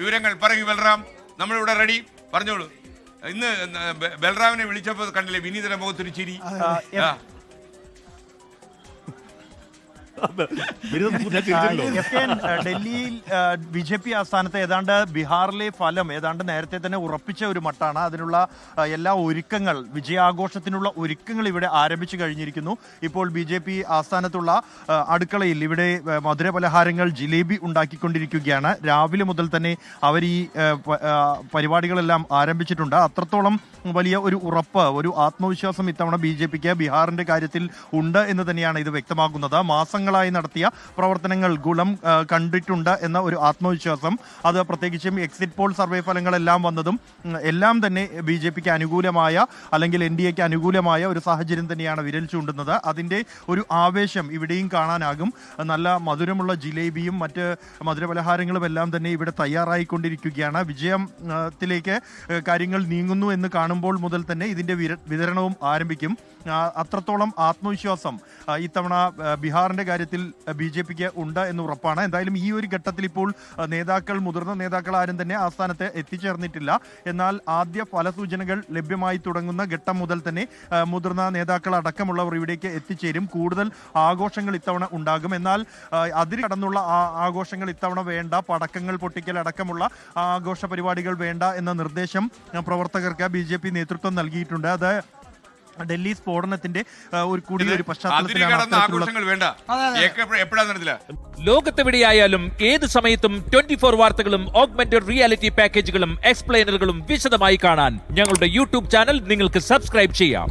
വിവരങ്ങൾ പറയൂ ബൽറാം. നമ്മളിവിടെ റെഡി പറഞ്ഞോളൂ. ഇന്ന് ബൽറാമിനെ വിളിച്ചപ്പോൾ കണ്ടില്ലേ വിനീതന മുഖത്തൊരു ചിരി. എഫ് കെ ഡൽഹിയിൽ ബി ജെ പി ആസ്ഥാനത്ത് ഏതാണ്ട് ബീഹാറിലെ ഫലം ഏതാണ്ട് നേരത്തെ തന്നെ ഉറപ്പിച്ച ഒരു മട്ടാണ്. അതിനുള്ള എല്ലാ ഒരുക്കങ്ങൾ വിജയാഘോഷത്തിനുള്ള ഒരുക്കങ്ങൾ ഇവിടെ ആരംഭിച്ചു കഴിഞ്ഞിരിക്കുന്നു. ഇപ്പോൾ ബി ജെ പി ആസ്ഥാനത്തുള്ള അടുക്കളയിൽ ഇവിടെ മധുര പലഹാരങ്ങൾ ജിലേബി ഉണ്ടാക്കിക്കൊണ്ടിരിക്കുകയാണ്. രാവിലെ മുതൽ തന്നെ അവർ ഈ പരിപാടികളെല്ലാം ആരംഭിച്ചിട്ടുണ്ട്. അത്രത്തോളം വലിയ ഒരു ഉറപ്പ് ഒരു ആത്മവിശ്വാസം ഇത്തവണ ബി ജെ പിക്ക് ബീഹാറിന്റെ കാര്യത്തിൽ ഉണ്ട് എന്ന് തന്നെയാണ് ഇത് വ്യക്തമാക്കുന്നത്. മാസങ്ങളായി നടത്തിയ പ്രവർത്തനങ്ങൾ ഗുണം കണ്ടിട്ടുണ്ട് എന്ന ഒരു ആത്മവിശ്വാസം. അത് പ്രത്യേകിച്ചും എക്സിറ്റ് പോൾ സർവേ ഫലങ്ങളെല്ലാം വന്നതും എല്ലാം തന്നെ ബി ജെ പിക്ക് അനുകൂലമായ അല്ലെങ്കിൽ എൻ ഡി എക്ക് അനുകൂലമായ ഒരു സാഹചര്യം തന്നെയാണ് വിരൽ ചൂണ്ടുന്നത്. അതിന്റെ ഒരു ആവേശം ഇവിടെയും കാണാനാകും. നല്ല മധുരമുള്ള ജിലേബിയും മറ്റ് മധുരപലഹാരങ്ങളും എല്ലാം തന്നെ ഇവിടെ തയ്യാറായിക്കൊണ്ടിരിക്കുകയാണ്. വിജയത്തിലേക്ക് കാര്യങ്ങൾ നീങ്ങുന്നു എന്ന് കാണുമ്പോൾ മുതൽ തന്നെ ഇതിന്റെ വിതരണവും ആരംഭിക്കും. അത്രത്തോളം ആത്മവിശ്വാസം ഇത്തവണ ബീഹാറിന്റെ ബീഹാറിന്റെ കാര്യത്തിൽ ബി ജെ പിക്ക് ഉണ്ട് എന്ന് ഉറപ്പാണ്. എന്തായാലും ഈ ഒരു ഘട്ടത്തിൽ ഇപ്പോൾ നേതാക്കൾ മുതിർന്ന നേതാക്കൾ ആരും തന്നെ ആസ്ഥാനത്ത് എത്തിച്ചേർന്നിട്ടില്ല. എന്നാൽ ആദ്യ ഫലസൂചനകൾ ലഭ്യമായി തുടങ്ങുന്ന ഘട്ടം മുതൽ തന്നെ മുതിർന്ന നേതാക്കൾ അടക്കമുള്ളവർ ഇവിടേക്ക് എത്തിച്ചേരും. കൂടുതൽ ആഘോഷങ്ങൾ ഇത്തവണ ഉണ്ടാകും. എന്നാൽ അതിരി കടന്നുള്ള ആഘോഷങ്ങൾ ഇത്തവണ വേണ്ട. പടക്കങ്ങൾ പൊട്ടിക്കൽ അടക്കമുള്ള ആഘോഷ പരിപാടികൾ വേണ്ട എന്ന നിർദ്ദേശം പ്രവർത്തകർക്ക് ബി നേതൃത്വം നൽകിയിട്ടുണ്ട്. അത് ഡൽഹി സ്ഫോടനത്തിന്റെ ഒരു കൂടി ഒരു പശ്ചാത്തലത്തിലാണ് ലോകത്തെവിടെയായാലും ഏത് സമയത്തും ട്വന്റി ഫോർ വാർത്തകളും ഓഗ്മെന്റഡ് റിയാലിറ്റി പാക്കേജുകളും എക്സ്പ്ലെയിനറുകളും വിശദമായി കാണാൻ ഞങ്ങളുടെ യൂട്യൂബ് ചാനൽ നിങ്ങൾക്ക് സബ്സ്ക്രൈബ് ചെയ്യാം.